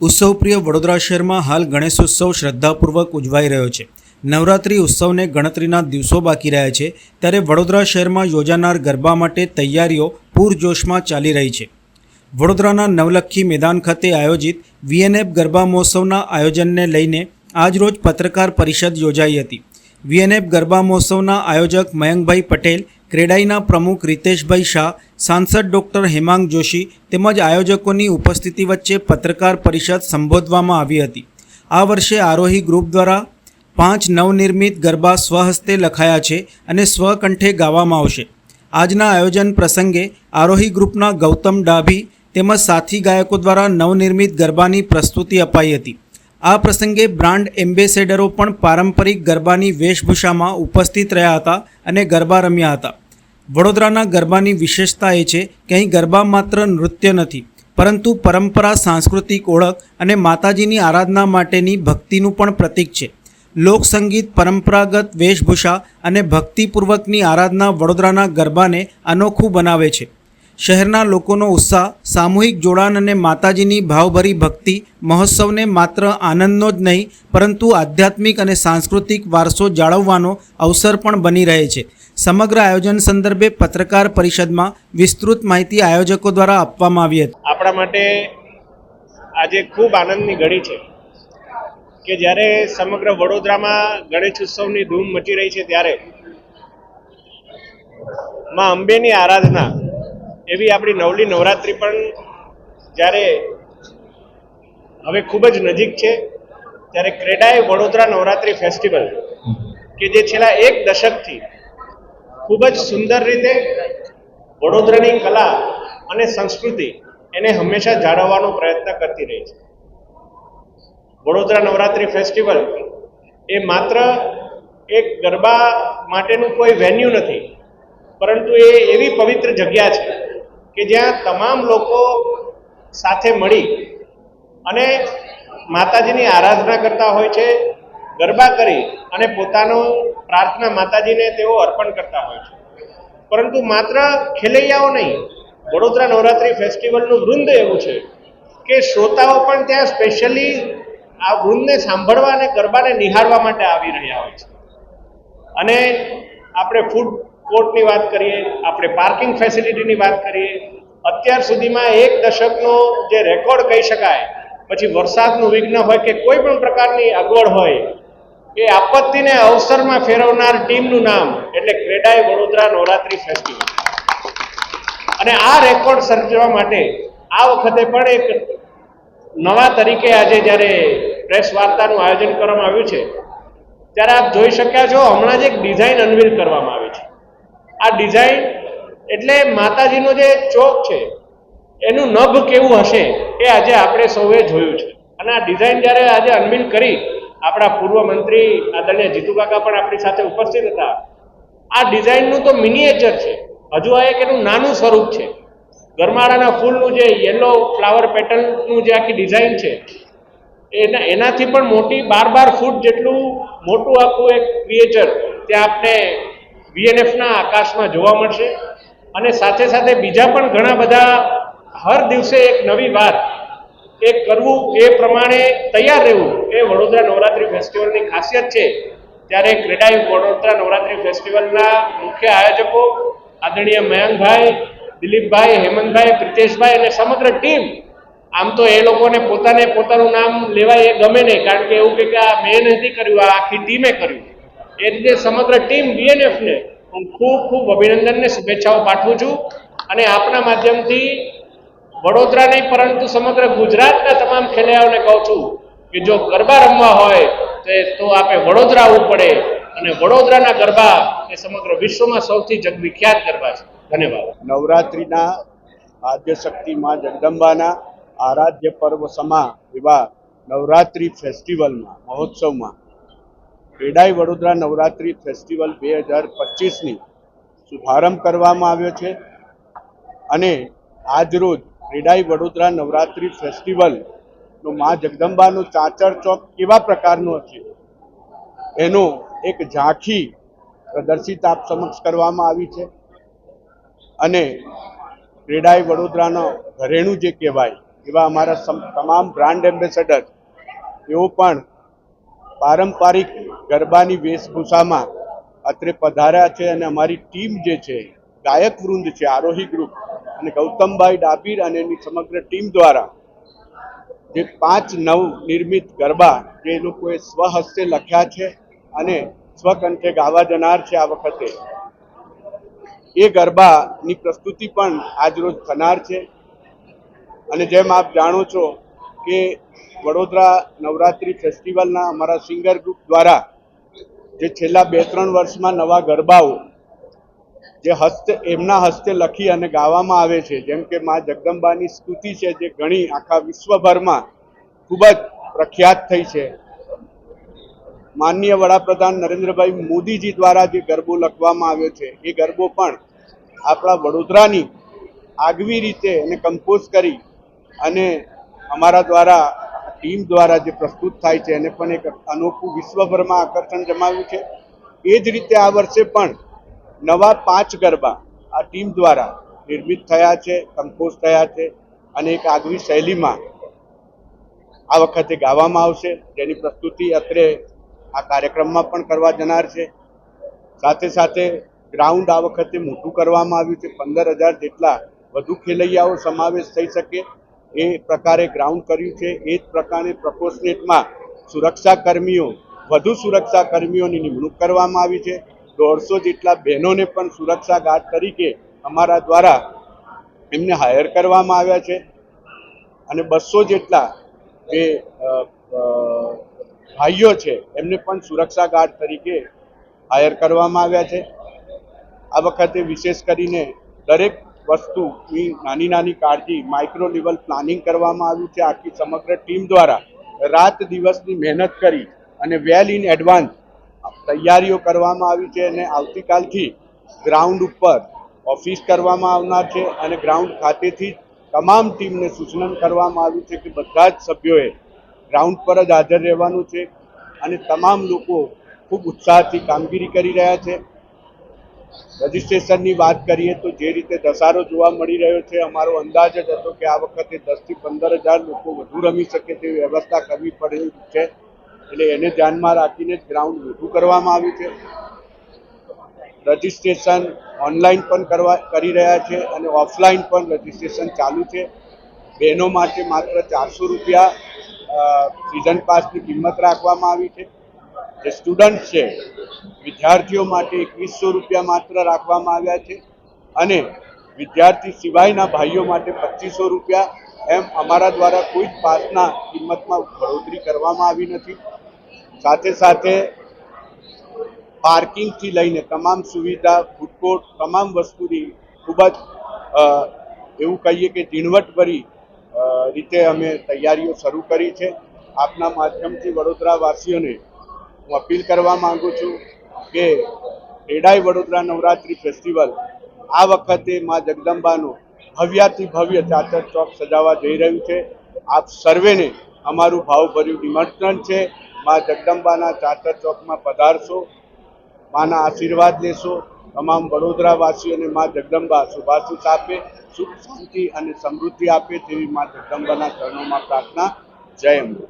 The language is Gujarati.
ઉત્સવપ્રિય વડોદરા શહેરમાં હાલ ગણેશોત્સવ શ્રદ્ધાપૂર્વક ઉજવાઈ રહ્યો છે. નવરાત્રિ ઉત્સવને ગણતરીના દિવસો બાકી રહ્યા છે. ત્યારે વડોદરા શહેરમાં યોજાનાર ગરબા માટે તૈયારીઓ પૂરજોશમાં ચાલી રહી છે. વડોદરાના નવલખી મેદાન ખાતે આયોજિત વીએનએફ ગરબા મહોત્સવના આયોજનને લઈને આજરોજ પત્રકાર પરિષદ યોજાઈ હતી. વીએનએફ ગરબા મહોત્સવના આયોજક મયંકભાઈ પટેલ ક્રેડાઈના પ્રમુખ રીતેશભાઈ શાહ, સાંસદ ડૉક્ટર હેમાંગ જોશી તેમજ આયોજકોની ઉપસ્થિતિ વચ્ચે પત્રકાર પરિષદ સંબોધવામાં આવી હતી. આ વર્ષે આરોહી ગ્રુપ દ્વારા પાંચ નવનિર્મિત ગરબા સ્વહસ્તે લખાયા છે અને સ્વકંઠે ગાવામાં આવશે. આજના આયોજન પ્રસંગે આરોહી ગ્રુપના ગૌતમ ડાભી તેમજ સાથી ગાયકો દ્વારા નવનિર્મિત ગરબાની પ્રસ્તુતિ અપાઈ હતી. આ પ્રસંગે બ્રાન્ડ એમ્બેસેડરો પણ પારંપરિક ગરબાની વેશભૂષામાં ઉપસ્થિત રહ્યા હતા અને ગરબા રમ્યા હતા. વડોદરાના ગરબાની વિશેષતા એ છે કે અહીં ગરબા માત્ર નૃત્ય નથી, પરંતુ પરંપરા, સાંસ્કૃતિક ઓળખ અને માતાજીની આરાધના માટેની ભક્તિનું પણ પ્રતીક છે. લોકસંગીત, પરંપરાગત વેશભૂષા અને ભક્તિપૂર્વકની આરાધના વડોદરાના ગરબાને અનોખું બનાવે છે. શહેરના લોકોનો ઉત્સાહ, સામૂહિક જોડાણ અને માતાજીની ભાવભરી ભક્તિ મહોત્સવને માત્ર આનંદનો જ નહીં, પરંતુ આધ્યાત્મિક અને સાંસ્કૃતિક વારસો જાળવવાનો અવસર પણ બની રહે છે. સમગ્ર આયોજન સંદર્ભે પત્રકાર પરિષદમાં વિસ્તૃત માહિતી આયોજકો દ્વારા આપવામાં આવી હતી. આપણા માટે આજે ખૂબ આનંદની ઘડી છે કે જ્યારે સમગ્ર વડોદરામાં ગણેશ ઉત્સવની ધૂમ મચી રહી છે ત્યારે માં અંબેની આરાધના એવી આપણી નવલી નવરાત્રિ પણ જ્યારે હવે ખૂબ જ નજીક છે, ત્યારે ક્રેડાએ વડોદરા નવરાત્રિ ફેસ્ટિવલ કે જે છેલ્લા એક દશકથી ખૂબ જ સુંદર રીતે વડોદરાની કલા અને સંસ્કૃતિ એને હંમેશા જાળવવાનો પ્રયત્ન કરતી રહી છે. વડોદરા નવરાત્રિ ફેસ્ટિવલ એ માત્ર એક ગરબા માટેનું કોઈ વેન્યુ નથી, પરંતુ એ એવી પવિત્ર જગ્યા છે કે જ્યાં તમામ લોકો સાથે મળી અને માતાજીની આરાધના કરતા હોય છે, ગરબા કરી અને પોતાનો પ્રાર્થના માતાજીને તેઓ અર્પણ કરતા હોય છે. પરંતુ માત્ર ખેલૈયાઓ નહીં, વડોદરા નવરાત્રિ ફેસ્ટિવલનું વૃંદ એવું છે કે શ્રોતાઓ પણ ત્યાં સ્પેશિયલી આ વૃંદને સાંભળવા અને ગરબાને નિહાળવા માટે આવી રહ્યા હોય છે. અને આપણે ફૂડ કોર્ટની વાત કરીએ, આપણે પાર્કિંગ ફેસિલિટીની વાત કરીએ, અત્યાર સુધીમાં એક દશકનો જે રેકોર્ડ કહી શકાય, પછી વરસાદનું વિઘ્ન હોય કે કોઈ પણ પ્રકારની અગવડ હોય એ આપત્તિને અવસરમાં ફેરવનાર ટીમનું નામ એટલે ક્રેડાઈ વડોદરા નવરાત્રી ફેસ્ટિવલ અને આ રેકોર્ડ સર્જવા માટે આ વખતે પણ એક નવા તરીકે આજે જ્યારે પ્રેસ વાર્તાનું આયોજન કરવામાં આવ્યું છે, ત્યારે આપ જોઈ શક્યા છો હમણાં જ એક ડિઝાઇન અનવીલ કરવામાં આવી છે. આ ડિઝાઇન એટલે માતાજીનો જે ચોક છે, એનું નભ કેવું હશે એ આજે આપણે સૌએ જોયું છે. અને આ ડિઝાઇન જ્યારે આજે અનવીલ કરી આપણા પૂર્વ મંત્રી આદરણીય જીતુ કાકા પણ આપણી સાથે ઉપસ્થિત હતા. આ ડિઝાઇનનું તો મિનિએચર છે. હજુ આ એક એનું નાનું સ્વરૂપ છે. ગરમાળાના ફૂલનું જે યલો ફ્લાવર પેટર્નનું જે આખી ડિઝાઇન છે, એના એનાથી પણ મોટી બાર બાર ફૂટ જેટલું મોટું આખું એક ક્રિએચર ત્યાં આપણે વીએનએફના આકાશમાં જોવા મળશે. અને સાથે સાથે બીજા પણ ઘણા બધા હર દિવસે એક નવી વાત એ કરવું એ પ્રમાણે તૈયાર રહેવું એ વડોદરા નવરાત્રિ ફેસ્ટિવલની ખાસિયત છે. ત્યારે ક્રેડાઈ વડોદરા નવરાત્રિ ફેસ્ટિવલના મુખ્ય આયોજકો આદરણીય મયંકભાઈ, દિલીપભાઈ, હેમંતભાઈ, પ્રિતેશભાઈ અને સમગ્ર ટીમ, આમ તો એ લોકોને પોતાને પોતાનું નામ લેવાય એ ગમે નહીં, કારણ કે એવું કે આ મેં નથી કર્યું, આ આખી ટીમે કર્યું. એ રીતે સમગ્ર ટીમ બીએનએફને હું ખૂબ ખૂબ અભિનંદનને શુભેચ્છાઓ પાઠવું છું અને આપના માધ્યમથી વડોદરા નહીં, પરંતુ સમગ્ર ગુજરાતના તમામ ખેલૈયાઓને કહું છું કે જો ગરબા રમવા હોય, તો આપે વડોદરા આવવું પડે. અને વડોદરાના ગરબા એ સમગ્ર વિશ્વમાં સૌથી જગવિખ્યાત ગરબા છે. ધન્યવાદ. નવરાત્રિના આદ્ય શક્તિ માં જગદંબાના આરાધ્ય પર્વ સમા એવા નવરાત્રિ ફેસ્ટિવલમાં, મહોત્સવમાં. ક્રેડાઈ વડોદરા નવરાત્રિ ફેસ્ટિવલ બે હજાર પચીસની શુભારંભ કરવામાં આવ્યો છે. અને આજરોજ ક્રેડાઈ વડોદરા નવરાત્રિ ફેસ્ટિવલનું મા જગદંબાનો ચાચર ચોક કેવા પ્રકારનો હશે એનો એક ઝાંખી પ્રદર્શિત આપ સમક્ષ કરવામાં આવી છે. અને રેડાઈ વડોદરાનો ઘરેણું જે કહેવાય, એવા અમારા તમામ બ્રાન્ડ એમ્બેસેડર તેઓ પણ પારંપરિક ગરબાની વેશભૂષામાં અત્રે પધાર્યા છે અને અમારી ટીમ જે છે, ગાયક વૃંદ છે, આરોહી ગ્રુપ અને ગૌતમભાઈ ડાભીર અને એની સમગ્ર ટીમ દ્વારા જે પાંચ નવ નિર્મિત ગરબા જે લોકોએ સ્વહસ્તે લખ્યા છે અને સ્વકંઠે ગાવા જનાર છે આ વખતે, એ ગરબાની પ્રસ્તુતિ પણ આજરોજ થનાર છે. અને જેમ આપ જાણો છો કે વડોદરા નવરાત્રિ ફેસ્ટિવલના અમારા સિંગર ગ્રુપ દ્વારા જે છેલ્લા બે ત્રણ વર્ષમાં નવા ગરબાઓ જે હસ્તે, એમના હસ્તે લખી અને ગાવામાં આવે છે. જેમ કે મા જગદંબાની સ્તુતિ છે, જે ઘણી આખા વિશ્વભરમાં ખૂબ જ પ્રખ્યાત થઈ છે. માનનીય વડાપ્રધાન નરેન્દ્રભાઈ મોદીજી દ્વારા જે ગરબો લખવામાં આવ્યો છે, એ ગરબો પણ આપણા વડોદરાની આગવી રીતે એને કમ્પોઝ કરી અને અમારા દ્વારા, ટીમ દ્વારા જે પ્રસ્તુત થાય છે, એને પણ એક અનોખું વિશ્વભરમાં આકર્ષણ જમાવ્યું છે. એ જ રીતે આ વર્ષે પણ નવા પાંચ ગરબા આ ટીમ દ્વારા નિર્મિત થયા છે કમ્પોઝ થયા છે અને એક આગવી શૈલીમાં આ વખતે ગાવામાં આવશે. જેની પ્રસ્તુતિ અત્રે આ કાર્યક્રમમાં પણ કરવા જનાર છે. સાથે સાથે ગ્રાઉન્ડ આ વખતે મોટું કરવામાં આવ્યું છે. પંદર હજાર જેટલા વધુ ખેલૈયાઓ સમાવેશ થઈ શકે એ પ્રકારે ગ્રાઉન્ડ કર્યું છે. એ જ પ્રકારે પ્રપોર્શનેટમાં સુરક્ષા કર્મીઓ વધુ સુરક્ષા કર્મીઓની નિમણૂક કરવામાં આવી છે. દોઢસો જેટલા બહેનોને પણ સુરક્ષા ગાર્ડ તરીકે અમારા દ્વારા એમને હાયર કરવામાં આવ્યા છે. અને બસો જેટલા જે ભાઈઓ છે, એમને પણ સુરક્ષા ગાર્ડ તરીકે હાયર કરવામાં આવ્યા છે. આ વખતે વિશેષ કરીને દરેક વસ્તુની નાની નાની કાળજી માઇક્રો લેવલ પ્લાનિંગ કરવામાં આવ્યું છે. આખી સમગ્ર ટીમ દ્વારા રાત દિવસની મહેનત કરી અને વેલ ઇન એડવાન્સ તૈયારીઓ કરવામાં આવી છે અને આવતીકાલથી ગ્રાઉન્ડ ઉપર ઓફિસ કરવામાં આવનાર છે અને ગ્રાઉન્ડ ખાતેથી તમામ ટીમને સૂચન કરવામાં આવ્યું છે કે બધા જ સભ્યોએ ગ્રાઉન્ડ પર જ હાજર રહેવાનું છે અને તમામ લોકો ખૂબ ઉત્સાહથી કામગીરી કરી રહ્યા છે. રજિસ્ટ્રેશનની વાત કરીએ તો જે રીતે ધસારો જોવા મળી રહ્યો છે, અમારો અંદાજ જ હતો કે આ વખતે દસથી પંદર હજાર લોકો વધુ રમી શકે તેવી વ્યવસ્થા કરવી પડે છે. એટલે એને ધ્યાનમાં રાખીને જ ગ્રાઉન્ડ ઊભું કરવામાં આવ્યું છે. રજિસ્ટ્રેશન ઓનલાઈન પણ કરવા, કરી રહ્યા છે અને ઓફલાઈન પણ રજિસ્ટ્રેશન ચાલુ છે. બહેનો માટે માત્ર ચારસો રૂપિયા સિઝન પાસની કિંમત રાખવામાં આવી છે. જે સ્ટુડન્ટ છે, વિદ્યાર્થીઓ માટે એકવીસો રૂપિયા માત્ર રાખવામાં આવ્યા છે અને વિદ્યાર્થી સિવાયના ભાઈઓ માટે પચીસો રૂપિયા એમ અમારા દ્વારા કોઈ જ પાસના કિંમતમાં બઢોતરી કરવામાં આવી નથી. સાથે સાથે પાર્કિંગથી લઈને તમામ સુવિધા ફૂડકોર્ટ તમામ વસ્તુની ખૂબ જ એવું કહીએ કે ઝીણવટભરી રીતે અમે તૈયારીઓ શરૂ કરી છે. આપના માધ્યમથી વડોદરાવાસીઓને હું અપીલ કરવા માંગુ છું કે ક્રેડાઈ વડોદરા નવરાત્રિ ફેસ્ટિવલ આ વખતે માં જગદંબાનું ભવ્યાથી ભવ્ય ચાચર ચોક સજાવવા જઈ રહ્યું છે. આપ સર્વેને અમારું ભાવભર્યું નિમંત્રણ છે. માં જગદંબાના ચાચર ચોકમાં પધારશો, માના આશીર્વાદ લેશો. તમામ વડોદરાવાસીઓને માં જગદંબા શુભાશીષ આપે, સુખ શાંતિ અને સમૃદ્ધિ આપે તેવી માં જગદંબાના ચરણોમાં પ્રાર્થના. જય અંબે